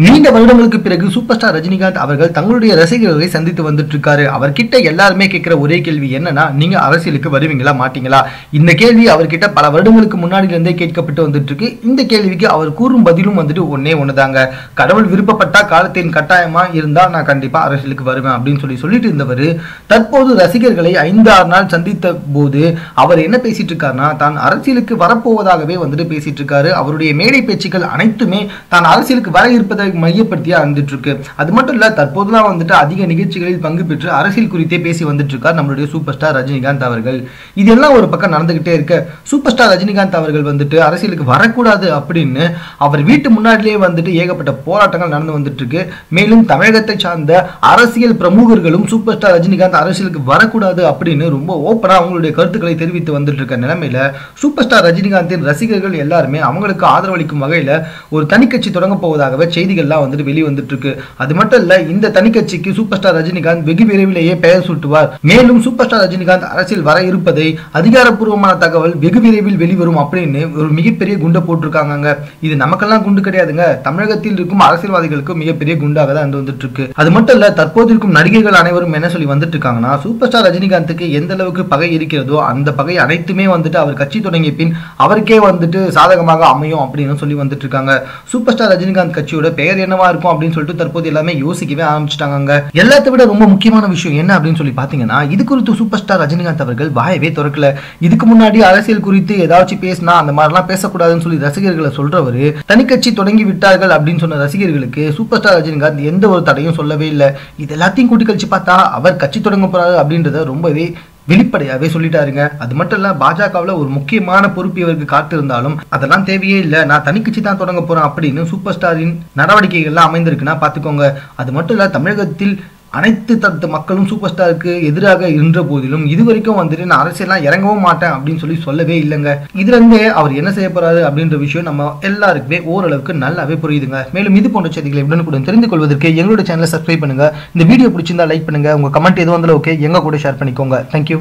நீண்ட வருடங்களுக்கு பிறகு சூப்பர் ஸ்டார் ரஜினிகாந்த் அவர்கள் தங்களுடைய ரசிகர்களை சந்தித்து வந்துட்டு இருக்காரு அவர்கிட்ட எல்லாருமே கேட்கிற ஒரே கேள்வி என்னன்னா நீங்க அரசியலுக்கு வருவீங்களா மாட்டீங்களா? இந்த கேள்வி அவர்கிட்ட பல வருடங்களுக்கு முன்னாடில இருந்தே கேட்கப்பட்டு வந்துட்டு இருக்கு இந்த கேள்விக்கு அவர் கூறும் பதிலும் வந்துட்டு ஒன்னே ஒண்ணுதாங்க. கடவுள் விருப்பப்பட்டா காலத்தின் கட்டாயமா இருந்தா நான் கண்டிப்பா அரசியலுக்கு வருவேன் அப்படின்னு சொல்லி சொல்லிட்டு இருந்தவர் தற்போது ரசிகர்களை ஐந்து ஆறு நாள் சந்தித்த போது அவர் என்ன பேசிட்டு இருக்காருன்னா தான் அரசியலுக்கு வரப்போவதாகவே வந்துட்டு பேசிட்டு இருக்காரு அவருடைய மேடை பேச்சுக்கள் அனைத்துமே தான் அரசியலுக்கு வர இருப்பதை மையப்படுத்தியா வந்துட்டு இருக்கு அது மட்டும் இல்ல தற்போதுலாம் வந்துட்டு அதிக நிகழ்ச்சிகளில் பங்கு பெற்று அரசியல் குறித்தே பேசி வந்துட்டு இருக்கார் நம்மளுடைய சூப்பர் ஸ்டார் ரஜினிகாந்த் அவர்கள். இதெல்லாம் ஒரு பக்கம் நடந்துகிட்டே இருக்க. சூப்பர் ஸ்டார் ரஜினிகாந்த் அவர்கள் வந்துட்டு அரசியலுக்கு வரக்கூடாது அப்படின்னு அவர் வீட்டு முன்னாடியே வந்துட்டு ஏகப்பட்ட போராட்டங்கள் நடந்து வந்துட்டு இருக்கு மேலும் தமிழகத்தை சார்ந்த அரசியல் பிரமுகர்களும் சூப்பர் ஸ்டார் ரஜினிகாந்த் அரசியலுக்கு வரக்கூடாது அப்படின்னு ரொம்ப ஓப்பனா அவங்களுடைய கருத்துக்களை தெரிவித்து வந்துட்டு இருக்க நிலைமையில சூப்பர் ஸ்டார் ரஜினிகாந்தின் ரசிகர்கள் எல்லாருமே அவங்களுக்கு ஆதரவளிக்கும் வகையில ஒரு தனிக்கட்சி தொடங்க போவதாகவே செய்திகள் செய்திகள்லாம் வந்துட்டு வெளியே வந்துட்டு இருக்கு அது மட்டும் இல்ல இந்த தனிக்கட்சிக்கு சூப்பர் ஸ்டார் ரஜினிகாந்த் வெகு விரைவிலேயே பெயர் சூட்டுவார். மேலும் சூப்பர் ஸ்டார் ரஜினிகாந்த் அரசியல் வர இருப்பதை அதிகாரப்பூர்வமான தகவல் வெகு விரைவில் வெளிவரும் அப்படின்னு ஒரு மிகப்பெரிய குண்டை போட்டிருக்காங்க இது நமக்கெல்லாம் குண்டு கிடையாதுங்க. தமிழகத்தில் இருக்கும் அரசியல்வாதிகளுக்கு மிகப்பெரிய குண்டாக தான் வந்துட்டு இருக்கு அது மட்டும் இல்ல தற்போது இருக்கும் நடிகர்கள் அனைவரும் என்ன சொல்லி வந்துட்டு இருக்காங்கன்னா சூப்பர் ஸ்டார் ரஜினிகாந்துக்கு எந்த அளவுக்கு பகை இருக்கிறதோ அந்த பகை அனைத்துமே வந்துட்டு அவர் கட்சி தொடங்கிய பின் அவருக்கே வந்துட்டு சாதகமாக அமையும் அப்படின்னு சொல்லி வந்துட்டு இருக்காங்க சூப்பர் ஸ்டார் ரஜினிகாந்த் கட்சியோட பெயர் என்னவா இருக்கும் அப்படின்னு சொல்லிட்டு தற்போது எல்லாமே யோசிக்கவே ஆரம்பிச்சிட்டாங்க எல்லாத்தை விட ரொம்ப முக்கியமான விஷயம் என்ன அப்படின்னு சொல்லி பாத்தீங்கன்னா இது குறித்து சூப்பர் ஸ்டார் ரஜினிகாந்த் அவர்கள் வாயவே திறக்கல. இதுக்கு முன்னாடி அரசியல் குறித்து ஏதாச்சும் பேசினா அந்த மாதிரிலாம் பேசக்கூடாதுன்னு சொல்லி ரசிகர்களை சொல்றவரு தனிக்கட்சி தொடங்கி விட்டார்கள் அப்படின்னு சொன்ன ரசிகர்களுக்கு சூப்பர் ஸ்டார் ரஜினிகாந்த் எந்த ஒரு தடையும் சொல்லவே இல்லை. இது எல்லாத்தையும் கூட்டி கழிச்சு பார்த்தா அவர் கட்சி தொடங்க போறாரு அப்படின்றத ரொம்பவே வெளிப்படையாவே சொல்லிட்டாருங்க. அது மட்டும் இல்ல பாஜகவில் ஒரு முக்கியமான பொறுப்பு இவருக்கு காத்திருந்தாலும் அதெல்லாம் தேவையே இல்லை. நான் தனிக்கட்சி தான் தொடங்க போறேன் அப்படின்னு சூப்பர் ஸ்டாரின் நடவடிக்கைகள்லாம் அமைந்திருக்குன்னா பாத்துக்கோங்க. அது மட்டும் இல்ல தமிழகத்தில் அனைத்து தத்து மக்களும் சூப்பர் ஸ்டாருக்கு எதிராக இருந்த போதிலும் இதுவரைக்கும் வந்துட்டு நான் அரசியலாம் இறங்கவும் மாட்டேன் அப்படின்னு சொல்லி சொல்லவே இல்லைங்க. இதுல இருந்தே அவர் என்ன செய்ய போறாரு அப்படின்ற விஷயம் நம்ம எல்லாருக்குமே ஓரளவுக்கு நல்லாவே புரியுதுங்க. மேலும் இது போன்ற செய்திகளை உடனுக்குடன் தெரிந்து கொள்வதற்கு எங்களோட சேனலை சப்ஸ்கிரைப் பண்ணுங்க. இந்த வீடியோ பிடிச்சிருந்தா லைக் பண்ணுங்க. உங்க கமெண்ட் எதுவும் வந்தாலும் ஓகே எங்க கூட ஷேர் பண்ணிக்கோங்க. தேங்க்யூ